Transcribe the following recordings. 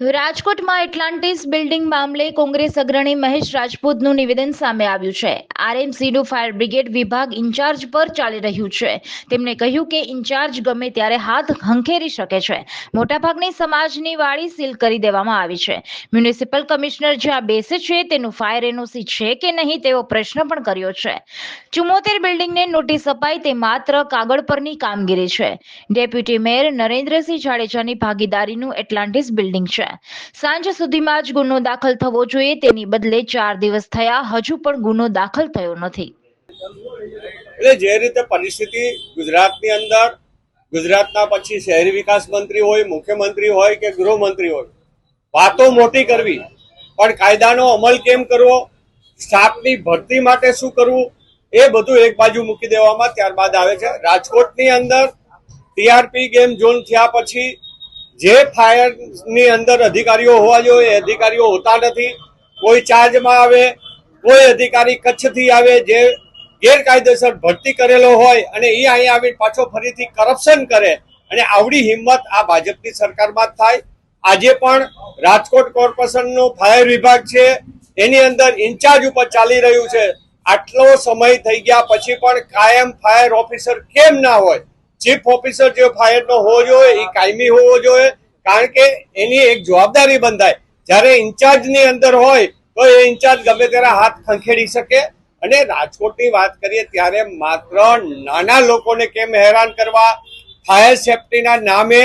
રાજકોટમાં Atlantis building મામલે કોંગ્રેસ અગ્રણી મહેશ રાજપૂતનું નિવેદન સામે આવ્યું છે. આરએમસીનું ફાયર બ્રિગેડ વિભાગ ઇન્ચાર્જ પર ચાલી રહ્યું છે. તેમણે કહ્યું કે ઇન્ચાર્જ ગમે ત્યારે હાથ હંખેરી શકે છે. મોટાભાગની સમાજની વાડી સીલ કરી દેવામાં આવી છે. મ્યુનિસિપલ કમિશનર જ્યાં બેસે છે, તેનું ફાયર એનઓસી છે કે નહીં તેવો પ્રશ્ન પણ કર્યો છે. ચુમ્મોતેર બિલ્ડિંગને નોટિસ અપાઈ તે માત્ર કાગળ પરની કામગીરી છે. ડેપ્યુટી મેયર નરેન્દ્રસિંહ જાડેજાની ભાગીદારીનું એટલાન્ટિસ બિલ્ડિંગ છે. સાંજ સુધીમાં જ ગુનો દાખલ થવો જોઈએ. તેની બદલે ચાર દિવસ થયા, હજુ પણ ગુનો દાખલ થયો નથી. એટલે જે રીતે પરિસ્થિતિ ગુજરાતની અંદર, ગુજરાતના પછી શહેરી વિકાસ મંત્રી હોય, મુખ્યમંત્રી હોય કે ગૃહમંત્રી હોય, વાતો મોટી કરવી. પણ કાયદાનો અમલ કેમ કરવો? સ્ટાફની ભરતી માટે શું કરવું? એ બધું એક બાજુ મૂકી દેવામાં ત્યારબાદ આવે છે. રાજકોટની અંદર ટીઆરપી ગેમ ઝોન થયા પછી જે ફાયરની અંદર અધિકારીઓ હોવા જોઈએ એ અધિકારીઓ હોતા નથી, કોઈ ચાર્જમાં આવે, કોઈ અધિકારી કચ્છથી આવે જે ગેરકાયદેસર ભરતી કરેલો હોય અને એ અહીંયા આવી પાછો ફરીથી કરપ્શન કરે અને આવડી હિંમત આ ભાજપની સરકારમાં જ થાય. આજે પણ રાજકોટ કોર્પોરેશનનો ફાયર વિભાગ છે, એની અંદર ઇન્ચાર્જ ઉપર ચાલી રહ્યું છે. આટલો સમય થઈ ગયા પછી પણ કાયમ ફાયર ઓફિસર કેમ ના હોય? ચીફ ઓફિસર જે ફાયરનો હોવો જોઈએ એ કાયમી હોવો જોઈએ, કારણ કે એની એક જવાબદારી બંધાય. જ્યારે ઇન્ચાર્જની અંદર હોય, તો એ ઇન્ચાર્જ ગમે ત્યારે હાથ ખંખેડી શકે. અને રાજકોટની વાત કરીએ ત્યારે માત્ર નાના લોકોને કેમ હેરાન કરવા? ફાયર સેફટીના નામે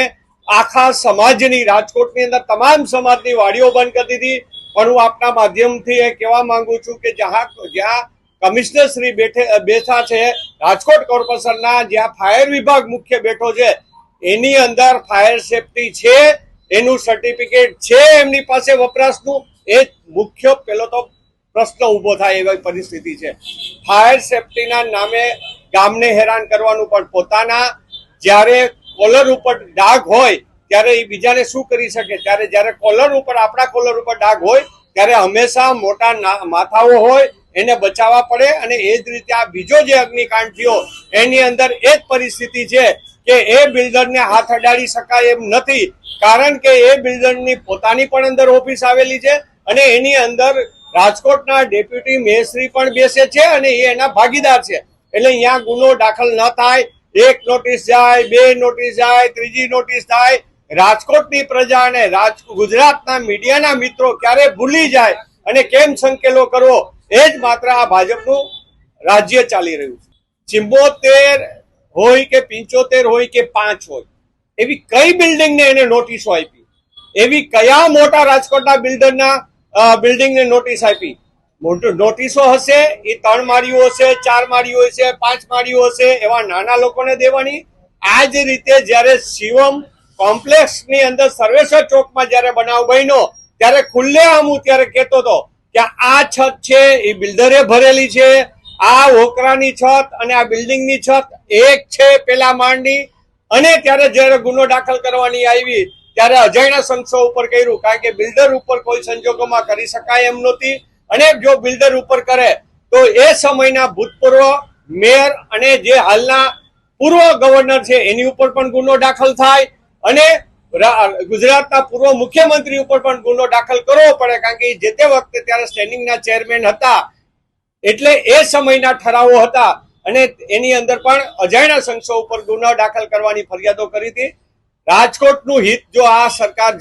આખા સમાજની, રાજકોટની અંદર તમામ સમાજની વાડીઓ બંધ કરી દીધી. પણ હું આપના માધ્યમથી એ કહેવા માંગુ છું કે જ્યાં જ્યાં કમિશનર શ્રી બેઠે બેઠા છે. રાજકોટ કોર્પોરેશનના જ્યાં ફાયર વિભાગ મુખ્ય બેઠો છે, એની અંદર ફાયર સેફટી છે, એનું સર્ટિફિકેટ છે, એમની પાસે વપરાશનું. એ મુખ્ય, પેલો તો પ્રશ્ન ઊભો થાય એવી પરિસ્થિતિ છે. ફાયર સેફટીના નામે ગામને હેરાન કરવાનું પણ પોતાના. જ્યારે કોલર ઉપર ડાઘ હોય, ત્યારે એ બીજાને શું કરી શકે? ત્યારે જ્યારે કોલર ઉપર, આપણા કોલર ઉપર ડાઘ હોય, ત્યારે હંમેશા મોટા માથાઓ હોય એને બચાવવા પડે અને એ જ રીતે આ બીજો જે અગ્નિકાંડ થયો એની અંદર એ જ પરિસ્થિતિ છે કે એ બિલ્ડરને હાથ અડાડી શકાય એમ નથી. કારણ કે એ બિલ્ડરની પોતાની પણ અંદર ઓફિસ આવેલી છે અને એની અંદર રાજકોટના ડેપ્યુટી મેયરશ્રી પણ બેસે છે અને એ એના ભાગીદાર છે. એટલે અહીંયા ગુનો દાખલ ન થાય, એક નોટિસ જાય, બે નોટિસ જાય, ત્રીજી નોટિસ થાય. રાજકોટની પ્રજા અને રાજ ગુજરાતના મીડિયાના મિત્રો ક્યારે ભૂલી જાય અને કેમ સંકેલો કરવો? એ જ માત્ર આ ભાજપનું રાજ્ય ચાલી રહ્યું છે. ચિમ્બોતેર હોય કે પિંચોતેર હોય કે પાંચ હોય, એવી કઈ બિલ્ડિંગને એને નોટિસો આપી? એવી કયા મોટા રાજકોટના બિલ્ડરના બિલ્ડિંગને નોટિસ આપી? નોટિસો હશે, એ ત્રણ માળીઓ હશે, ચાર માળીઓ હશે, પાંચ માળીઓ હશે, એવા નાના લોકોને દેવાની. આ જ રીતે જ્યારે શિવમ કોમ્પ્લેક્સની અંદર સર્વેશ્વર ચોકમાં જ્યારે બનાવ બન્યો, ત્યારે ખુલ્લે હું ત્યારે કહેતો હતો કે આ છત છે, એ બિલ્ડરે ભરેલી છે, આ હોકરાની છત અને આ બિલ્ડિંગની છત એક છે પેલા માળની અને ત્યારે જ્યારે ગુનો દાખલ કરવાની આવી, ત્યારે અજયના સંશો ઉપર કર્યું, કારણ કે બિલ્ડર ઉપર કોઈ સંજોગોમાં કરી શકાય એમ નહોતી. અને જો બિલ્ડર ઉપર કરે, તો એ સમયના ભૂતપૂર્વ મેયર અને જે હાલના પૂર્વ ગવર્નર છે, એની ઉપર પણ ગુનો દાખલ થાય. અને ગુજરાતના પૂર્વ મુખ્યમંત્રી ઉપર પણ ગુનો દાખલ કરવો પડે, કારણ કે જે તે વખતે ત્યારે સ્ટેન્ડિંગના ચેરમેન હતા. એટલે એ સમયના ઠરાવો હતા અને એની અંદર પણ અજાણ્યા સંસ્થો ઉપર ગુનો દાખલ કરવાની ફરિયાદો કરી હતી. રાજકોટનું હિત જો આ સરકાર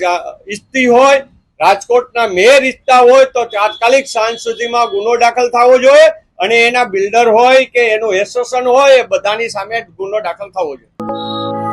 ઈચ્છતી હોય, રાજકોટના મેયર ઈચ્છતા હોય, તો તાત્કાલિક સાંજ સુધીમાં ગુનો દાખલ થવો જોઈએ અને એના બિલ્ડર હોય કે એનું એસોસિએશન હોય, એ બધાની સામે ગુનો દાખલ થવો જોઈએ.